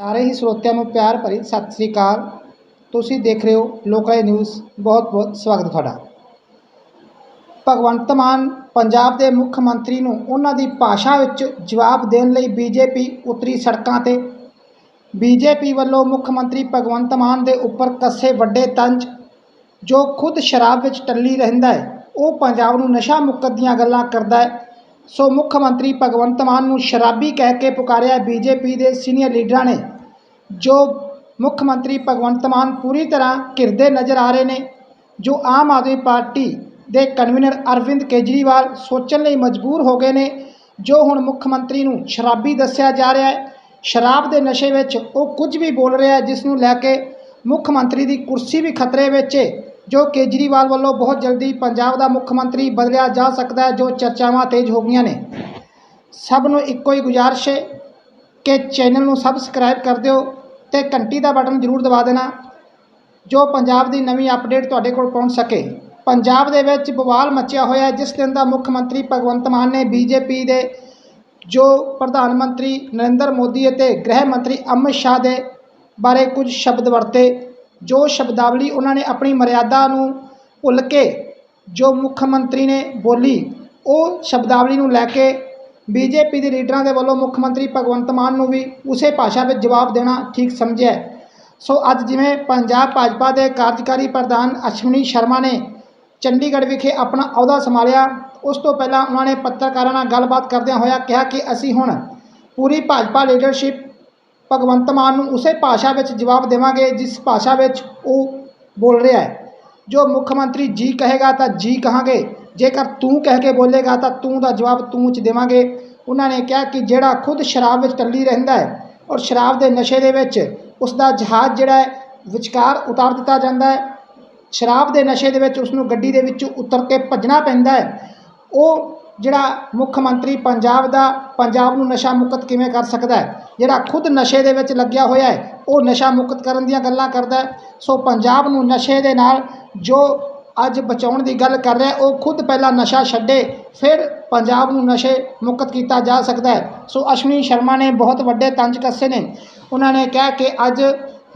ਸਾਰੇ ਹੀ ਸਰੋਤਿਆਂ ਨੂੰ ਪਿਆਰ ਭਰੀ ਸਤਿ ਸ੍ਰੀ ਅਕਾਲ। ਤੁਸੀਂ ਦੇਖ ਰਹੇ ਹੋ ਲੋਕਲ ਨਿਊਜ਼। ਬਹੁਤ ਬਹੁਤ ਸਵਾਗਤ ਤੁਹਾਡਾ। ਭਗਵੰਤ ਮਾਨ ਪੰਜਾਬ ਦੇ ਮੁੱਖ ਮੰਤਰੀ ਨੂੰ ਉਹਨਾਂ ਦੀ ਭਾਸ਼ਾ ਵਿੱਚ ਜਵਾਬ ਦੇਣ ਲਈ ਬੀਜੇਪੀ ਉਤਰੀ ਸੜਕਾਂ ਤੇ। ਬੀਜੇਪੀ ਵੱਲੋਂ ਮੁੱਖ ਮੰਤਰੀ ਭਗਵੰਤ ਮਾਨ ਦੇ ਉੱਪਰ ਕੱਸੇ ਵੱਡੇ ਤੰਜ, ਜੋ ਖੁਦ ਸ਼ਰਾਬ ਵਿੱਚ ਟੱਲੀ ਰਹਿੰਦਾ ਹੈ, ਉਹ ਪੰਜਾਬ ਨੂੰ ਨਸ਼ਾ ਮੁਕਤ ਦੀਆਂ ਗੱਲਾਂ ਕਰਦਾ ਹੈ। ਸੋ ਮੁੱਖ ਮੰਤਰੀ ਭਗਵੰਤ ਮਾਨ ਨੂੰ ਸ਼ਰਾਬੀ ਕਹਿ ਕੇ ਪੁਕਾਰਿਆ ਬੀਜੇਪੀ ਦੇ ਸੀਨੀਅਰ ਲੀਡਰਾਂ ਨੇ, ਜੋ ਮੁੱਖ ਮੰਤਰੀ ਭਗਵੰਤ ਮਾਨ ਪੂਰੀ ਤਰ੍ਹਾਂ ਘਿਰਦੇ ਨਜ਼ਰ ਆ ਰਹੇ ਨੇ, ਜੋ ਆਮ ਆਦਮੀ ਪਾਰਟੀ ਦੇ ਕਨਵੀਨਰ ਅਰਵਿੰਦ ਕੇਜਰੀਵਾਲ ਸੋਚਣ ਲਈ ਮਜਬੂਰ ਹੋ ਗਏ ਨੇ, ਜੋ ਹੁਣ ਮੁੱਖ ਮੰਤਰੀ ਨੂੰ ਸ਼ਰਾਬੀ ਦੱਸਿਆ ਜਾ ਰਿਹਾ ਹੈ। ਸ਼ਰਾਬ ਦੇ ਨਸ਼ੇ ਵਿੱਚ ਉਹ ਕੁਝ ਵੀ ਬੋਲ ਰਿਹਾ ਹੈ, ਜਿਸ ਨੂੰ ਲੈ ਕੇ ਮੁੱਖ ਮੰਤਰੀ ਦੀ ਕੁਰਸੀ ਵੀ ਖਤਰੇ ਵਿੱਚ ਹੈ। ਜੋ ਕੇਜਰੀਵਾਲ ਵੱਲੋਂ ਬਹੁਤ ਜਲਦੀ ਪੰਜਾਬ ਦਾ ਮੁੱਖ ਮੰਤਰੀ ਬਦਲਿਆ ਜਾ ਸਕਦਾ ਹੈ, ਜੋ ਚਰਚਾਵਾਂ ਤੇਜ਼ ਹੋ ਗਈਆਂ ਨੇ। ਸਭ ਨੂੰ ਇੱਕੋ ਹੀ ਗੁਜ਼ਾਰਿਸ਼ ਹੈ ਕਿ ਚੈਨਲ ਨੂੰ ਸਬਸਕ੍ਰਾਈਬ ਕਰ ਦਿਓ ਤੇ ਘੰਟੀ ਦਾ ਬਟਨ ਜ਼ਰੂਰ ਦਬਾ ਦੇਣਾ, ਜੋ ਪੰਜਾਬ ਦੀ ਨਵੀਂ ਅਪਡੇਟ ਤੁਹਾਡੇ ਕੋਲ ਪਹੁੰਚ ਸਕੇ। ਪੰਜਾਬ ਦੇ ਵਿੱਚ ਬਵਾਲ ਮਚਿਆ ਹੋਇਆ ਜਿਸ ਦਿਨ ਦਾ ਮੁੱਖ ਮੰਤਰੀ ਭਗਵੰਤ ਮਾਨ ਨੇ ਬੀਜੇਪੀ ਦੇ ਜੋ ਪ੍ਰਧਾਨ ਮੰਤਰੀ ਨਰਿੰਦਰ ਮੋਦੀ ਅਤੇ ਗ੍ਰਹਿ ਮੰਤਰੀ ਅਮਿਤ ਸ਼ਾਹ ਦੇ ਬਾਰੇ ਕੁਝ ਸ਼ਬਦ ਵਰਤੇ। ਜੋ ਸ਼ਬਦਾਵਲੀ ਉਹਨਾਂ ਨੇ ਆਪਣੀ ਮਰਿਆਦਾ ਨੂੰ ਭੁੱਲ ਕੇ ਜੋ ਮੁੱਖ ਮੰਤਰੀ ਨੇ ਬੋਲੀ, ਉਹ ਸ਼ਬਦਾਵਲੀ ਨੂੰ ਲੈ ਕੇ ਬੀਜੇਪੀ ਦੇ ਲੀਡਰਾਂ ਦੇ ਵੱਲੋਂ ਮੁੱਖ ਮੰਤਰੀ ਭਗਵੰਤ ਮਾਨ ਨੂੰ ਵੀ ਉਸੇ ਭਾਸ਼ਾ ਵਿੱਚ ਜਵਾਬ ਦੇਣਾ ਠੀਕ ਸਮਝਿਆ ਸੋ ਅੱਜ ਜਿਵੇਂ ਪੰਜਾਬ ਭਾਜਪਾ ਦੇ ਕਾਰਜਕਾਰੀ ਪ੍ਰਧਾਨ ਅਸ਼ਵਨੀ ਸ਼ਰਮਾ ਨੇ ਚੰਡੀਗੜ੍ਹ ਵਿਖੇ ਆਪਣਾ ਅਹੁਦਾ ਸੰਭਾਲਿਆ, ਉਸ ਤੋਂ ਪਹਿਲਾਂ ਉਹਨਾਂ ਨੇ ਪੱਤਰਕਾਰਾਂ ਨਾਲ ਗੱਲਬਾਤ ਕਰਦਿਆਂ ਹੋਇਆ ਕਿਹਾ ਕਿ ਅਸੀਂ ਹੁਣ ਪੂਰੀ ਭਾਜਪਾ ਲੀਡਰਸ਼ਿਪ ਭਗਵੰਤ ਮਾਨ ਨੂੰ ਉਸੇ ਭਾਸ਼ਾ ਵਿੱਚ ਜਵਾਬ ਦੇਵਾਂਗੇ, ਜਿਸ ਭਾਸ਼ਾ ਵਿੱਚ ਉਹ ਬੋਲ ਰਿਹਾ ਹੈ। ਜੋ ਮੁੱਖ ਮੰਤਰੀ ਜੀ ਕਹੇਗਾ ਤਾਂ ਜੀ ਕਹਾਂਗੇ, ਜੇਕਰ ਤੂੰ ਕਹਿ ਕੇ ਬੋਲੇਗਾ ਤਾਂ ਤੂੰ ਦਾ ਜਵਾਬ ਤੂੰ ਚ ਦੇਵਾਂਗੇ। ਉਹਨਾਂ ਨੇ ਕਿਹਾ ਕਿ ਜਿਹੜਾ ਖੁਦ ਸ਼ਰਾਬ ਵਿੱਚ ਟੱਲੀ ਰਹਿੰਦਾ ਹੈ ਔਰ ਸ਼ਰਾਬ ਦੇ ਨਸ਼ੇ ਦੇ ਵਿੱਚ ਉਸ ਦਾ ਜਹਾਜ਼ ਜਿਹੜਾ ਹੈ ਵਿਚਕਾਰ ਉਤਾਰ ਦਿੱਤਾ ਜਾਂਦਾ ਹੈ। ਸ਼ਰਾਬ ਦੇ ਨਸ਼ੇ ਦੇ ਵਿੱਚ ਉਸ ਨੂੰ ਗੱਡੀ ਦੇ ਵਿੱਚੋਂ ਉਤਰ ਕੇ ਭੱਜਣਾ ਪੈਂਦਾ ਹੈ। ਉਹ ਜਿਹੜਾ ਮੁੱਖ ਮੰਤਰੀ ਪੰਜਾਬ ਦਾ, ਪੰਜਾਬ ਨੂੰ ਨਸ਼ਾ ਮੁਕਤ ਕਿਵੇਂ ਕਰ ਸਕਦਾ ਹੈ? ਜਿਹੜਾ ਖੁਦ ਨਸ਼ੇ ਦੇ ਵਿੱਚ ਲੱਗਿਆ ਹੋਇਆ ਹੈ, ਉਹ ਨਸ਼ਾ ਮੁਕਤ ਕਰਨ ਦੀਆਂ ਗੱਲਾਂ ਕਰਦਾ ਸੋ ਪੰਜਾਬ ਨੂੰ ਨਸ਼ੇ ਦੇ ਨਾਲ ਜੋ ਅੱਜ ਬਚਾਉਣ ਦੀ ਗੱਲ ਕਰ ਰਿਹਾ ਉਹ ਖੁਦ ਪਹਿਲਾਂ ਨਸ਼ਾ ਛੱਡੇ, ਫਿਰ ਪੰਜਾਬ ਨੂੰ ਨਸ਼ੇ ਮੁਕਤ ਕੀਤਾ ਜਾ ਸਕਦਾ ਹੈ। ਸੋ ਅਸ਼ਵਨੀ ਸ਼ਰਮਾ ਨੇ ਬਹੁਤ ਵੱਡੇ ਤੰਜ ਕੱਸੇ ਨੇ। ਉਹਨਾਂ ਨੇ ਕਿਹਾ ਕਿ ਅੱਜ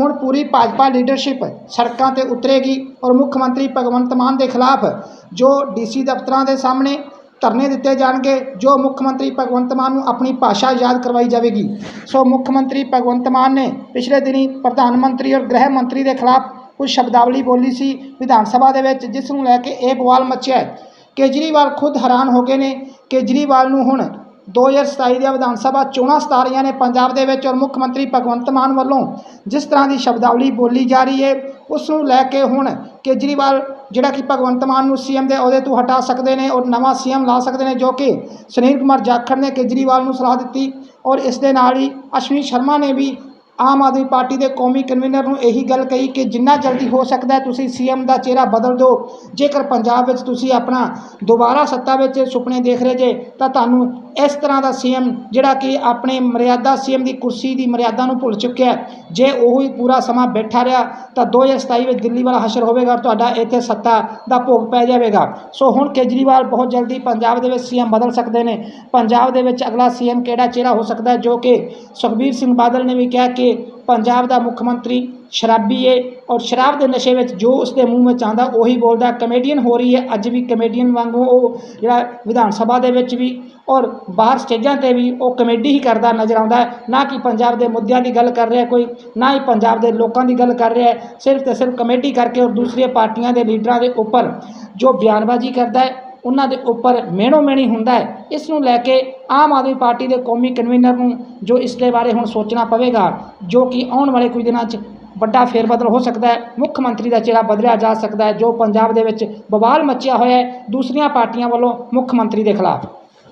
ਹੁਣ ਪੂਰੀ ਭਾਜਪਾ ਲੀਡਰਸ਼ਿਪ ਸੜਕਾਂ ਤੇ ਉਤਰੇਗੀ ਔਰ ਮੁੱਖ ਮੰਤਰੀ ਭਗਵੰਤ ਮਾਨ ਦੇ ਖਿਲਾਫ ਜੋ ਡੀਸੀ ਦਫ਼ਤਰਾਂ ਦੇ ਸਾਹਮਣੇ ਧਰਨੇ ਦਿੱਤੇ ਜਾਣਗੇ, ਜੋ ਮੁੱਖ ਮੰਤਰੀ ਭਗਵੰਤ ਮਾਨ ਨੂੰ ਆਪਣੀ ਭਾਸ਼ਾ ਯਾਦ ਕਰਵਾਈ ਜਾਵੇਗੀ। ਸੋ ਮੁੱਖ ਮੰਤਰੀ ਭਗਵੰਤ ਮਾਨ ਨੇ ਪਿਛਲੇ ਦਿਨੀ ਪ੍ਰਧਾਨ ਮੰਤਰੀ ਔਰ ਗ੍ਰਹਿ ਮੰਤਰੀ ਦੇ ਖਿਲਾਫ ਕੁਝ ਸ਼ਬਦਾਵਲੀ ਬੋਲੀ ਸੀ ਵਿਧਾਨ ਸਭਾ ਦੇ ਵਿੱਚ, ਜਿਸ ਨੂੰ ਲੈ ਕੇ ਇਹ ਬਵਾਲ ਮਚਿਆ ਹੈ। ਕੇਜਰੀਵਾਲ ਖੁਦ ਹੈਰਾਨ ਹੋ ਗਏ ਨੇ। ਕੇਜਰੀਵਾਲ ਨੂੰ ਹੁਣ 2027 ਦੀਆਂ ਵਿਧਾਨ ਸਭਾ ਚੋਣਾਂ ਸਤਾ ਰਹੀਆਂ ਨੇ ਪੰਜਾਬ ਦੇ ਵਿੱਚ ਔਰ ਮੁੱਖ ਮੰਤਰੀ ਭਗਵੰਤ ਮਾਨ ਵੱਲੋਂ ਜਿਸ ਤਰ੍ਹਾਂ ਦੀ ਸ਼ਬਦਾਵਲੀ ਬੋਲੀ ਜਾ ਰਹੀ ਹੈ, ਉਸ ਨੂੰ ਲੈ ਕੇ ਹੁਣ ਕੇਜਰੀਵਾਲ ਜਿਹੜਾ ਕਿ ਭਗਵੰਤ ਮਾਨ ਨੂੰ ਸੀਐਮ ਦੇ ਅਹੁਦੇ ਤੋਂ ਹਟਾ ਸਕਦੇ ਨੇ ਔਰ ਨਵਾਂ ਸੀਐਮ ਲਾ ਸਕਦੇ ਨੇ ਜੋ ਕਿ ਸੁਨੀਲ ਕੁਮਾਰ ਜਾਖੜ ਨੇ ਕੇਜਰੀਵਾਲ ਨੂੰ ਸਲਾਹ ਦਿੱਤੀ ਔਰ ਇਸ ਦੇ ਨਾਲ ਹੀ ਅਸ਼ਵਨੀ ਸ਼ਰਮਾ ਨੇ ਵੀ ਆਮ ਆਦਮੀ ਪਾਰਟੀ ਦੇ ਕੌਮੀ ਕਨਵੀਨਰ ਨੂੰ ਇਹੀ ਗੱਲ ਕਹੀ ਕਿ ਜਿੰਨਾ ਜਲਦੀ ਹੋ ਸਕਦਾ ਹੈ ਤੁਸੀਂ ਸੀਐਮ ਦਾ ਚਿਹਰਾ ਬਦਲ ਦਿਓ। ਜੇਕਰ ਪੰਜਾਬ ਵਿੱਚ ਤੁਸੀਂ ਆਪਣਾ ਦੁਬਾਰਾ ਸੱਤਾ ਵਿੱਚ ਸੁਪਨੇ ਦੇਖ ਰਹੇ ਜੇ ਤਾਂ ਤੁਹਾਨੂੰ ਇਸ ਤਰ੍ਹਾਂ ਦਾ ਸੀਐਮ ਜਿਹੜਾ ਕਿ ਆਪਣੇ ਮਰਿਆਦਾ ਸੀਐਮ ਦੀ ਕੁਰਸੀ ਦੀ ਮਰਿਆਦਾ ਨੂੰ ਭੁੱਲ ਚੁੱਕਿਆ ਜੇ ਉਹ ਹੀ ਪੂਰਾ ਸਮਾਂ ਬੈਠਾ ਰਿਹਾ, ਤਾਂ 2027 ਵਿੱਚ ਦਿੱਲੀ ਵਾਲਾ ਹਸ਼ਰ ਹੋਵੇਗਾ ਔਰ ਤੁਹਾਡਾ ਇੱਥੇ ਸੱਤਾ ਦਾ ਭੋਗ ਪੈ ਜਾਵੇਗਾ। ਸੋ ਹੁਣ ਕੇਜਰੀਵਾਲ ਬਹੁਤ ਜਲਦੀ ਪੰਜਾਬ ਦੇ ਵਿੱਚ ਸੀਐਮ ਬਦਲ ਸਕਦੇ ਨੇ। ਪੰਜਾਬ ਦੇ ਵਿੱਚ ਅਗਲਾ ਸੀਐਮ ਕਿਹੜਾ ਚਿਹਰਾ ਹੋ ਸਕਦਾ ਜੋ ਕਿ ਸੁਖਬੀਰ ਸਿੰਘ ਬਾਦਲ ਨੇ ਵੀ ਕਿਹਾ ਕਿ ਪੰਜਾਬ ਦਾ ਮੁੱਖ ਮੰਤਰੀ ਸ਼ਰਾਬੀ ਹੈ ਔਰ ਸ਼ਰਾਬ ਦੇ ਨਸ਼ੇ ਵਿੱਚ ਜੋ ਉਸਦੇ ਮੂੰਹ ਵਿੱਚ ਆਉਂਦਾ, ਉਹੀ ਬੋਲਦਾ ਕਮੇਡੀਅਨ ਹੋ ਰਹੀ ਹੈ, ਅੱਜ ਵੀ ਕਮੇਡੀਅਨ ਵਾਂਗੂ ਉਹ ਜਿਹੜਾ ਵਿਧਾਨ ਸਭਾ ਦੇ ਵਿੱਚ ਵੀ ਔਰ ਬਾਹਰ ਸਟੇਜਾਂ ਤੇ ਵੀ ਉਹ ਕਮੇਡੀ ਹੀ ਕਰਦਾ ਨਜ਼ਰ ਆਉਂਦਾ ਨਾ ਕਿ ਪੰਜਾਬ ਦੇ ਮੁੱਦਿਆਂ ਦੀ ਗੱਲ ਕਰ ਰਿਹਾ ਕੋਈ, ਨਾ ਹੀ ਪੰਜਾਬ ਦੇ ਲੋਕਾਂ ਦੀ ਗੱਲ ਕਰ ਰਿਹਾ ਸਿਰਫ ਤੇ ਸਿਰਫ ਕਮੇਡੀ ਕਰਕੇ ਔਰ ਦੂਸਰੀਆਂ ਪਾਰਟੀਆਂ ਦੇ ਲੀਡਰਾਂ ਦੇ ਉੱਪਰ ਜੋ ਬਿਆਨਬਾਜ਼ੀ ਕਰਦਾ ਹੈ, ਉਹਨਾਂ ਦੇ ਉੱਪਰ ਮਿਹਣੋ ਮਿਹਣੀ ਹੁੰਦਾ ਹੈ, ਇਸ ਨੂੰ ਲੈ ਕੇ ਆਮ ਆਦਮੀ ਪਾਰਟੀ ਦੇ ਕੌਮੀ ਕਨਵੀਨਰ ਨੂੰ ਜੋ ਇਸ ਦੇ ਬਾਰੇ ਹੁਣ ਸੋਚਣਾ ਪਵੇਗਾ, ਜੋ ਕਿ ਆਉਣ ਵਾਲੇ ਕੁਝ ਦਿਨਾਂ 'ਚ ਵੱਡਾ ਫੇਰਬਦਲ ਹੋ ਸਕਦਾ ਹੈ, ਮੁੱਖ ਮੰਤਰੀ ਦਾ ਚਿਹਰਾ ਬਦਲਿਆ ਜਾ ਸਕਦਾ ਹੈ, ਜੋ ਪੰਜਾਬ ਦੇ ਵਿੱਚ ਬਵਾਲ ਮੱਚਿਆ ਹੋਇਆ ਹੈ, ਦੂਸਰੀਆਂ ਪਾਰਟੀਆਂ ਵੱਲੋਂ ਮੁੱਖ ਮੰਤਰੀ ਦੇ ਖਿਲਾਫ।